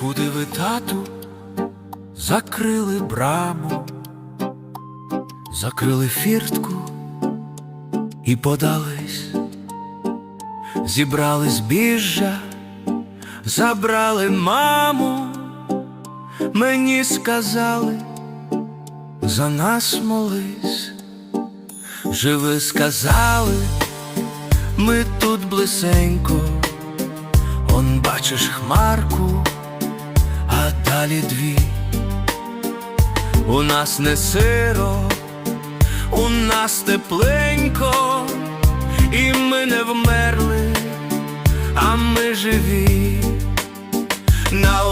Куди ви тату закрили браму, закрили фіртку і подались, зібрали збіжжя, забрали маму, мені сказали, за нас молись, живи сказали, ми тут блисенько, он бачиш хмарку, далі дві. У нас не сиро, у нас тепленько, і ми не вмерли, а ми живі. На